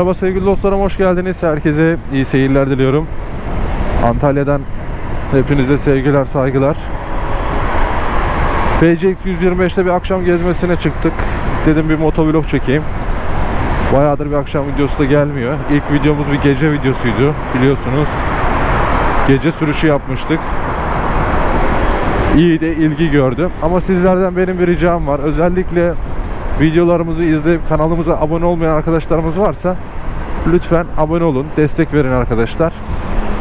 Merhaba sevgili dostlarım hoş geldiniz. Herkese iyi seyirler diliyorum. Antalya'dan hepinize sevgiler, saygılar. PCX 125'te bir akşam gezmesine çıktık. Dedim bir motovlog çekeyim. Bayağıdır bir akşam videosu da gelmiyor. İlk videomuz bir gece videosuydu biliyorsunuz. Gece sürüşü yapmıştık. İyi de ilgi gördü. Ama sizlerden benim bir ricam var. Özellikle videolarımızı izleyip kanalımıza abone olmayan arkadaşlarımız varsa lütfen abone olun. Destek verin arkadaşlar.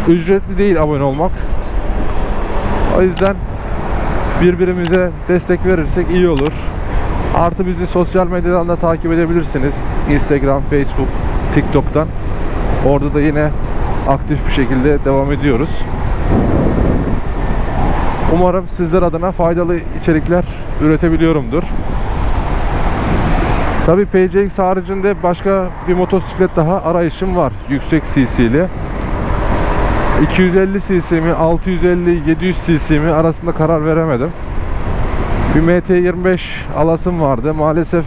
Ücretli değil abone olmak. O yüzden birbirimize destek verirsek iyi olur. Artı bizi sosyal medyadan da takip edebilirsiniz. Instagram, Facebook, TikTok'tan. Orada da yine aktif bir şekilde devam ediyoruz. Umarım sizler adına faydalı içerikler üretebiliyorumdur. Tabi PCX haricinde başka bir motosiklet daha arayışım var. Yüksek CC'li. 250 cc mi, 650, 700 cc mi arasında karar veremedim. Bir MT25 alasım vardı. Maalesef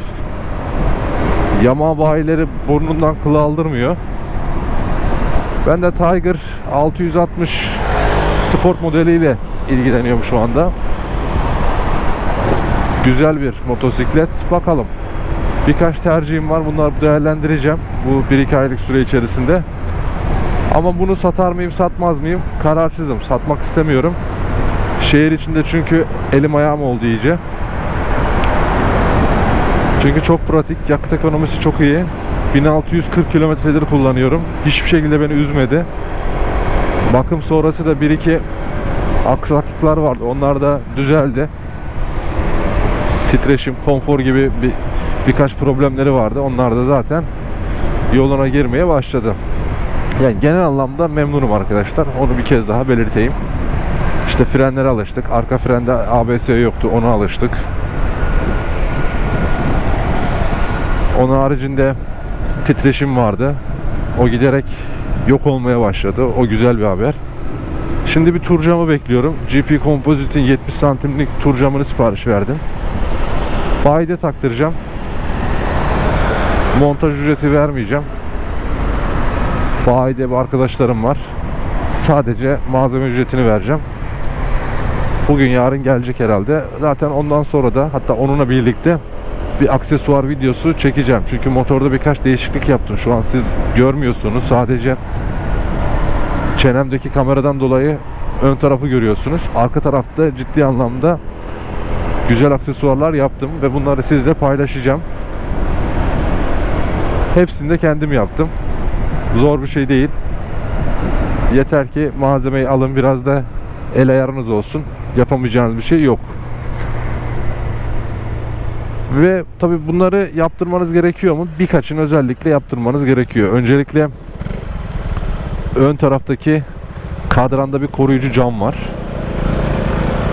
Yamaha bayileri burnundan kıl aldırmıyor. Ben de Tiger 660 sport modeliyle ilgileniyorum şu anda. Güzel bir motosiklet. Bakalım. Birkaç tercihim var. Bunları değerlendireceğim bu 1-2 aylık süre içerisinde. Ama bunu satar mıyım, satmaz mıyım? Kararsızım. Satmak istemiyorum. Şehir içinde çünkü elim ayağım oldu iyice. Çünkü çok pratik. Yakıt ekonomisi çok iyi. 1640 kilometredir kullanıyorum. Hiçbir şekilde beni üzmedi. Bakım sonrası da 1-2 aksaklıklar vardı. Onlar da düzeldi. Titreşim, konfor gibi bir birkaç problemleri vardı. Onlar da zaten yoluna girmeye başladı. Yani genel anlamda memnunum arkadaşlar. Onu bir kez daha belirteyim. İşte frenlere alıştık. Arka frende ABS yoktu. Ona alıştık. Onun haricinde titreşim vardı. O giderek yok olmaya başladı. O güzel bir haber. Şimdi bir tur camı bekliyorum. GP Composite'in 70 santimlik tur camını sipariş verdim. Bayide taktıracağım. Montaj ücreti vermeyeceğim. Bayide bir arkadaşlarım var. Sadece malzeme ücretini vereceğim. Bugün yarın gelecek herhalde. Zaten ondan sonra da hatta onunla birlikte bir aksesuar videosu çekeceğim. Çünkü motorda birkaç değişiklik yaptım. Şu an siz görmüyorsunuz. Sadece çenemdeki kameradan dolayı ön tarafı görüyorsunuz. Arka tarafta ciddi anlamda güzel aksesuarlar yaptım ve bunları sizle paylaşacağım. Hepsini de kendim yaptım. Zor bir şey değil. Yeter ki malzemeyi alın biraz da el ayarınız olsun. Yapamayacağınız bir şey yok. Ve tabi bunları yaptırmanız gerekiyor mu? Birkaçını özellikle yaptırmanız gerekiyor. Öncelikle ön taraftaki kadranda bir koruyucu cam var.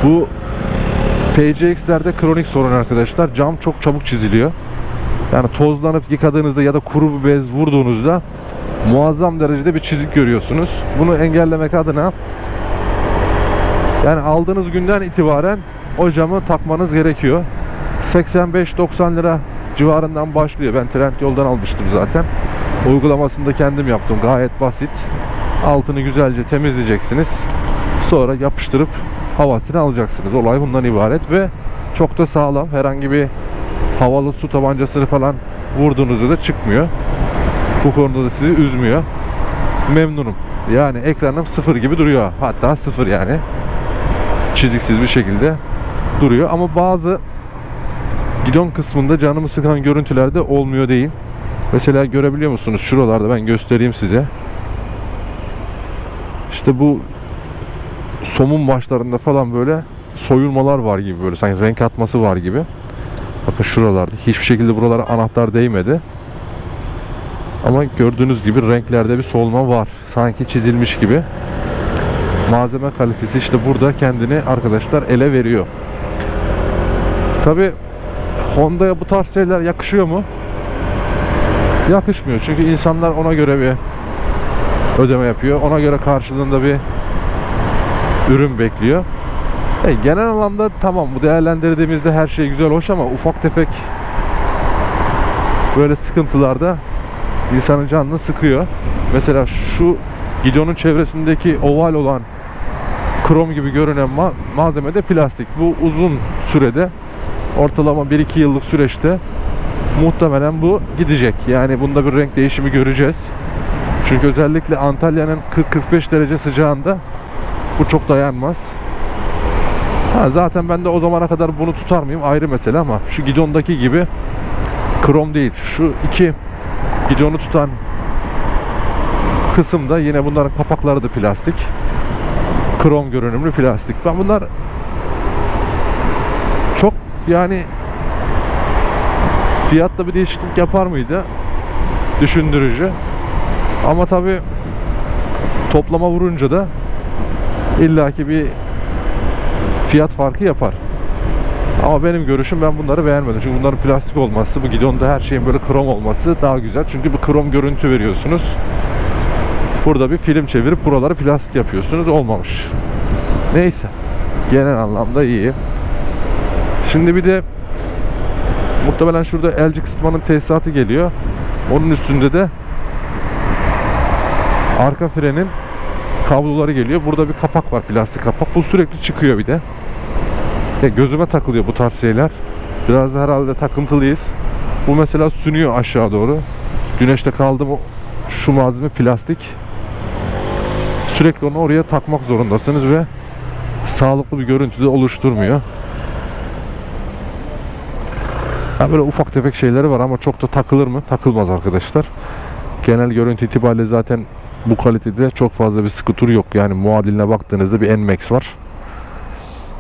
Bu PCX'lerde kronik sorun arkadaşlar. Cam çok çabuk çiziliyor. Yani tozlanıp yıkadığınızda ya da kuru bir bez vurduğunuzda muazzam derecede bir çizik görüyorsunuz. Bunu engellemek adına yani aldığınız günden itibaren o camı takmanız gerekiyor. 85-90 lira civarından başlıyor. Ben Trend yoldan almıştım zaten. Uygulamasını da kendim yaptım. Gayet basit. Altını güzelce temizleyeceksiniz. Sonra yapıştırıp havasını alacaksınız. Olay bundan ibaret ve çok da sağlam. Herhangi bir havalı su tabancasını falan vurduğunuzda da çıkmıyor. Bu konuda da sizi üzmüyor. Memnunum. Yani ekranım sıfır gibi duruyor. Hatta sıfır yani. Çiziksiz bir şekilde duruyor. Ama bazı gidon kısmında canımı sıkan görüntülerde olmuyor değil. Mesela görebiliyor musunuz? Şuralarda ben göstereyim size. İşte bu somun başlarında falan böyle soyulmalar var gibi böyle sanki renk atması var gibi. Bakın şuralarda hiçbir şekilde buralara anahtar değmedi. Ama gördüğünüz gibi renklerde bir solma var. Sanki çizilmiş gibi. Malzeme kalitesi işte burada kendini arkadaşlar ele veriyor. Tabi Honda'ya bu tarz şeyler yakışıyor mu? Yakışmıyor. Çünkü insanlar ona göre bir ödeme yapıyor. Ona göre karşılığında bir ürün bekliyor. E, genel anlamda tamam bu değerlendirdiğimizde her şey güzel hoş ama ufak tefek böyle sıkıntılarda insanın canını sıkıyor. Mesela şu gidonun çevresindeki oval olan krom gibi görünen ma- malzeme de plastik. Bu uzun sürede ortalama 1-2 yıllık süreçte muhtemelen bu gidecek. Yani bunda bir renk değişimi göreceğiz. Çünkü özellikle Antalya'nın 40-45 derece sıcağında bu çok dayanmaz. Ha, zaten ben de o zamana kadar bunu tutar mıyım ayrı mesele ama şu gidondaki gibi krom değil. Şu iki gidonu tutan kısımda yine bunların kapakları da plastik. Krom görünümlü plastik. Ben bunlar çok yani fiyatta bir değişiklik yapar mıydı? Düşündürücü. Ama tabi toplama vurunca da illaki bir fiyat farkı yapar. Ama benim görüşüm ben bunları beğenmedim. Çünkü bunların plastik olması, bu gidonda her şeyin böyle krom olması daha güzel. Çünkü bir krom görüntü veriyorsunuz. Burada bir film çevirip buraları plastik yapıyorsunuz. Olmamış. Neyse. Genel anlamda iyi. Şimdi bir de muhtemelen şurada elcik ısıtmanın tesisatı geliyor. Onun üstünde de arka frenin kabloları geliyor. Burada bir kapak var, plastik kapak. Bu sürekli çıkıyor bir de. Ya gözüme takılıyor bu tarz şeyler. Biraz herhalde takıntılıyız. Bu mesela sünüyor aşağı doğru. Güneşte kaldı mı şu malzeme plastik. Sürekli onu oraya takmak zorundasınız ve sağlıklı bir görüntü de oluşturmuyor. Ha böyle ufak tefek şeyleri var ama çok da takılır mı? Takılmaz arkadaşlar. Genel görüntü itibariyle zaten bu kalitede çok fazla bir skuter yok. Yani muadiline baktığınızda bir NMAX var.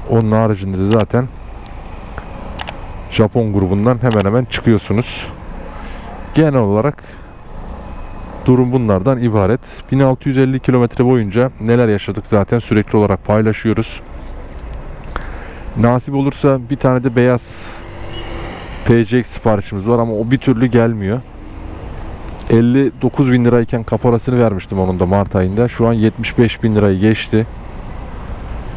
Onun haricinde de zaten Japon grubundan hemen hemen çıkıyorsunuz. Genel olarak durum bunlardan ibaret. 1650 kilometre boyunca neler yaşadık zaten sürekli olarak paylaşıyoruz. Nasip olursa bir tane de beyaz PCX siparişimiz var ama o bir türlü gelmiyor. 59 bin lirayken kaporasını vermiştim onun da Mart ayında. Şu an 75 bin lirayı geçti.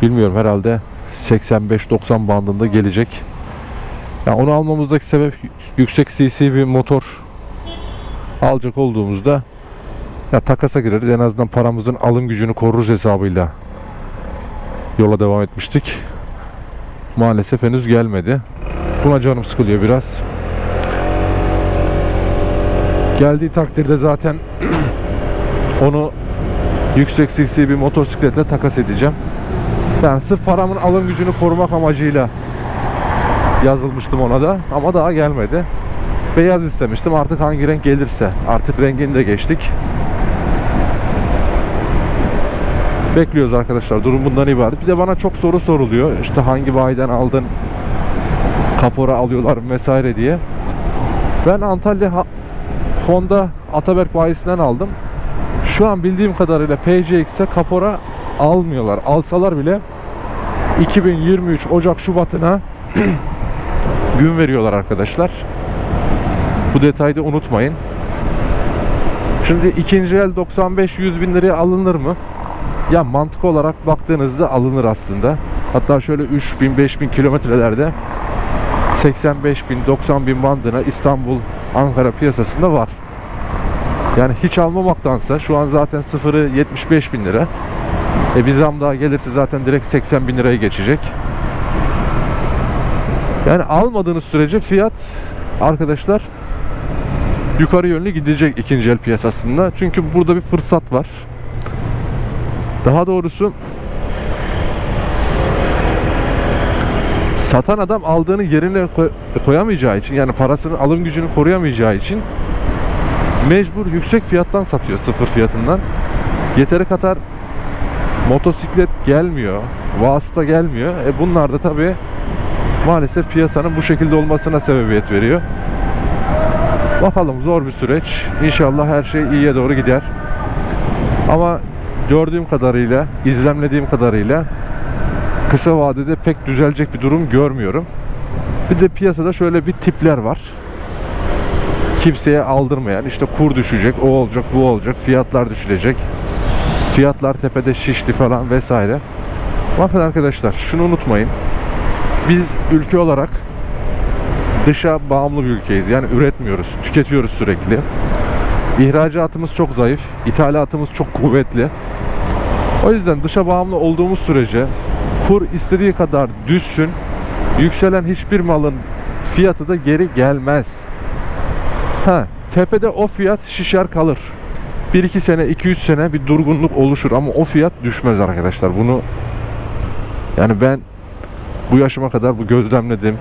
Bilmiyorum herhalde 85-90 bandında gelecek. Ya onu almamızdaki sebep yüksek cc bir motor alacak olduğumuzda ya takasa gireriz en azından paramızın alım gücünü koruruz hesabıyla yola devam etmiştik. Maalesef henüz gelmedi. Buna canım sıkılıyor biraz. Geldiği takdirde zaten onu yüksek cc bir motosikletle takas edeceğim. Yani sırf paramın alım gücünü korumak amacıyla yazılmıştım ona da ama daha gelmedi. Beyaz istemiştim artık hangi renk gelirse. Artık rengini de geçtik. Bekliyoruz arkadaşlar. Durum bundan ibaret. Bir de bana çok soru soruluyor. İşte hangi bayiden aldın? Kapora alıyorlar vesaire diye. Ben Antalya Honda Ataberk bayisinden aldım. Şu an bildiğim kadarıyla PCX'e kapora almıyorlar. Alsalar bile 2023 Ocak Şubat'ına gün veriyorlar arkadaşlar. Bu detayı da unutmayın. Şimdi ikinci el 95-100 bin liraya alınır mı? Ya mantık olarak baktığınızda alınır aslında. Hatta şöyle 3000 5000 kilometrelerde 85 bin 90 bin bandına İstanbul Ankara piyasasında var. Yani hiç almamaktansa şu an zaten sıfırı 75 bin lira. E bir zam daha gelirse zaten direkt 80 bin liraya geçecek. Yani almadığınız sürece fiyat arkadaşlar yukarı yönlü gidecek ikinci el piyasasında. Çünkü burada bir fırsat var. Daha doğrusu satan adam aldığını yerine koy- koyamayacağı için yani parasının alım gücünü koruyamayacağı için mecbur yüksek fiyattan satıyor sıfır fiyatından. Yeteri kadar motosiklet gelmiyor, vasıta gelmiyor. E bunlar da tabii maalesef piyasanın bu şekilde olmasına sebebiyet veriyor. Bakalım zor bir süreç. İnşallah her şey iyiye doğru gider. Ama gördüğüm kadarıyla, izlemlediğim kadarıyla kısa vadede pek düzelecek bir durum görmüyorum. Bir de piyasada şöyle bir tipler var. Kimseye aldırmayan, işte kur düşecek, o olacak, bu olacak, fiyatlar düşülecek. Fiyatlar tepede şişti falan vesaire. Bakın arkadaşlar şunu unutmayın. Biz ülke olarak dışa bağımlı bir ülkeyiz. Yani üretmiyoruz, tüketiyoruz sürekli. İhracatımız çok zayıf, ithalatımız çok kuvvetli. O yüzden dışa bağımlı olduğumuz sürece kur istediği kadar düşsün, yükselen hiçbir malın fiyatı da geri gelmez. Ha, tepede o fiyat şişer kalır. 1-2 sene, 2-3 sene bir durgunluk oluşur ama o fiyat düşmez arkadaşlar. Bunu yani ben bu yaşıma kadar bu gözlemledim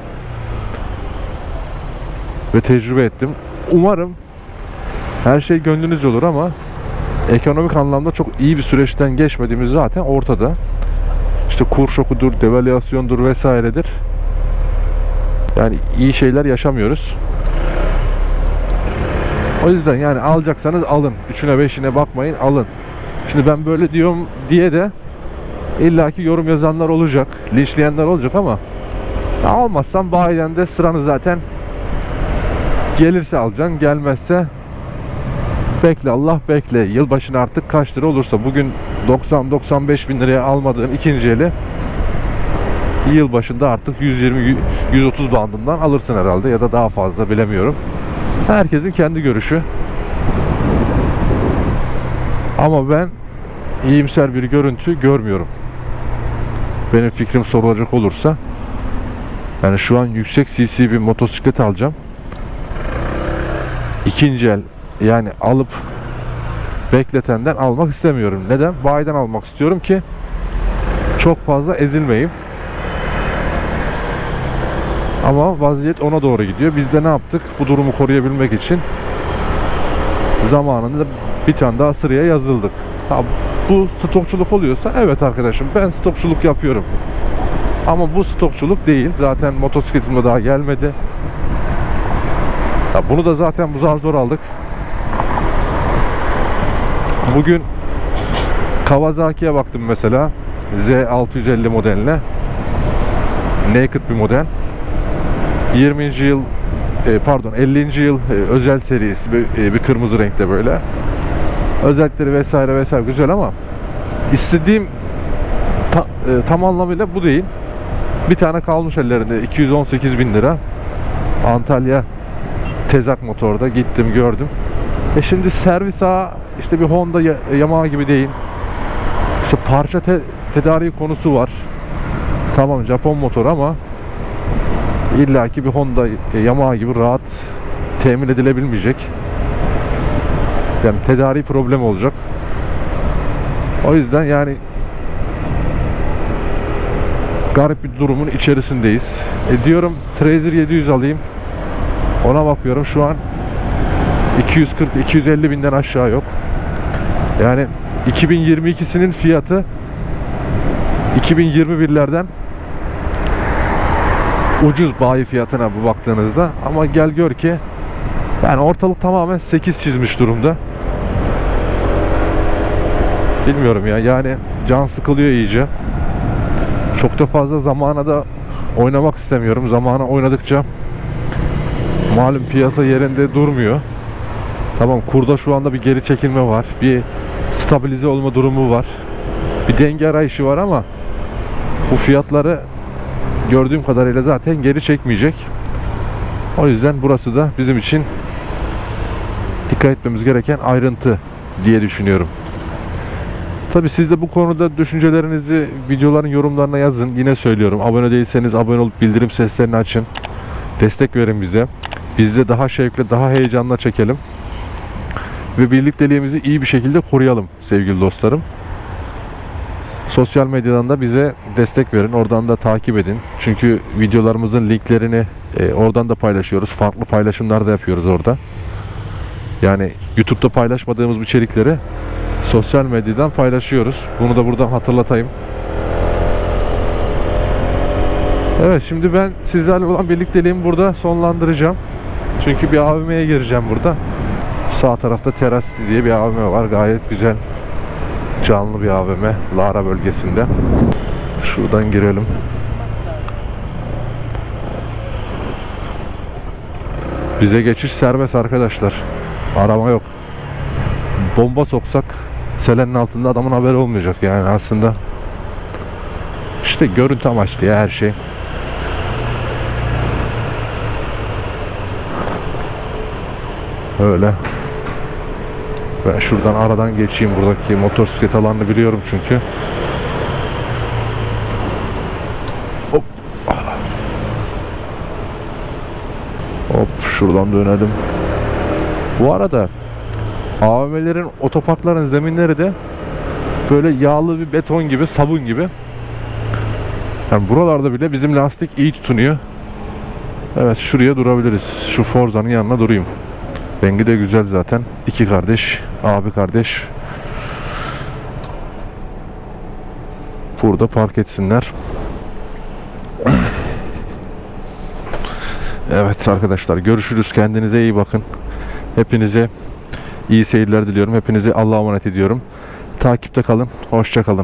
ve tecrübe ettim. Umarım her şey gönlünüz olur ama ekonomik anlamda çok iyi bir süreçten geçmediğimiz zaten ortada. İşte kur şokudur, devalüasyondur vesairedir. Yani iyi şeyler yaşamıyoruz. O yüzden yani alacaksanız alın. Üçüne beşine bakmayın alın. Şimdi ben böyle diyorum diye de illaki yorum yazanlar olacak. Linçleyenler olacak ama ya almazsan bayiden de sıranı zaten gelirse alacaksın. Gelmezse bekle Allah bekle. Yılbaşına artık kaç lira olursa bugün 90-95 bin liraya almadığın ikinci eli yıl başında artık 120-130 bandından alırsın herhalde ya da daha fazla bilemiyorum. Herkesin kendi görüşü. Ama ben iyimser bir görüntü görmüyorum. Benim fikrim sorulacak olursa yani şu an yüksek cc bir motosiklet alacağım. İkinci el yani alıp bekletenden almak istemiyorum. Neden? Bayiden almak istiyorum ki çok fazla ezilmeyeyim. Ama vaziyet ona doğru gidiyor. Biz de ne yaptık? Bu durumu koruyabilmek için zamanında bir tane daha sıraya yazıldık. Ha, bu stokçuluk oluyorsa evet arkadaşım ben stokçuluk yapıyorum. Ama bu stokçuluk değil. Zaten motosikletimde daha gelmedi. Ya bunu da zaten bu zar zor aldık. Bugün Kawasaki'ye baktım mesela. Z650 modeline. Naked bir model. 20. yıl e, pardon 50. yıl e, özel serisi bir, e, bir kırmızı renkte böyle. Özellikleri vesaire vesaire güzel ama istediğim ta- e, tam anlamıyla bu değil. Bir tane kalmış ellerinde 218 bin lira. Antalya tezak motorda gittim gördüm. E şimdi servis ağı işte bir Honda Ya- Yamaha gibi değil. İşte parça te- tedariği konusu var. Tamam Japon motor ama illaki bir Honda e, Yamaha gibi rahat temin edilebilmeyecek. Yani tedariği problem olacak. O yüzden yani garip bir durumun içerisindeyiz. E diyorum Trazer 700 alayım. Ona bakıyorum şu an 240-250 binden aşağı yok. Yani 2022'sinin fiyatı 2021'lerden ucuz bayi fiyatına bu baktığınızda ama gel gör ki yani ortalık tamamen 8 çizmiş durumda. Bilmiyorum ya yani can sıkılıyor iyice. Çok da fazla zamana da oynamak istemiyorum. Zamana oynadıkça malum piyasa yerinde durmuyor. Tamam kurda şu anda bir geri çekilme var. Bir stabilize olma durumu var. Bir denge arayışı var ama bu fiyatları gördüğüm kadarıyla zaten geri çekmeyecek. O yüzden burası da bizim için dikkat etmemiz gereken ayrıntı diye düşünüyorum. Tabi siz de bu konuda düşüncelerinizi videoların yorumlarına yazın. Yine söylüyorum abone değilseniz abone olup bildirim seslerini açın. Destek verin bize. Biz de daha şevkle daha heyecanla çekelim. Ve birlikteliğimizi iyi bir şekilde koruyalım sevgili dostlarım. Sosyal medyadan da bize destek verin. Oradan da takip edin. Çünkü videolarımızın linklerini e, oradan da paylaşıyoruz. Farklı paylaşımlar da yapıyoruz orada. Yani YouTube'da paylaşmadığımız bu içerikleri sosyal medyadan paylaşıyoruz. Bunu da buradan hatırlatayım. Evet şimdi ben sizlerle olan birlikteliğimi burada sonlandıracağım. Çünkü bir AVM'ye gireceğim burada. Sağ tarafta Teras diye bir AVM var. Gayet güzel canlı bir AVM Lara bölgesinde. Şuradan girelim. Bize geçiş serbest arkadaşlar. Arama yok. Bomba soksak selenin altında adamın haberi olmayacak yani aslında. İşte görüntü amaçlı ya her şey. Öyle. Ben şuradan aradan geçeyim buradaki motosiklet alanını biliyorum çünkü. Hop. Hop şuradan dönelim. Bu arada AVM'lerin otoparkların zeminleri de böyle yağlı bir beton gibi, sabun gibi. Yani buralarda bile bizim lastik iyi tutunuyor. Evet şuraya durabiliriz. Şu Forza'nın yanına durayım. Rengi de güzel zaten. İki kardeş, abi kardeş. Burada park etsinler. Evet arkadaşlar görüşürüz. Kendinize iyi bakın. Hepinize iyi seyirler diliyorum. Hepinizi Allah'a emanet ediyorum. Takipte kalın. Hoşça kalın.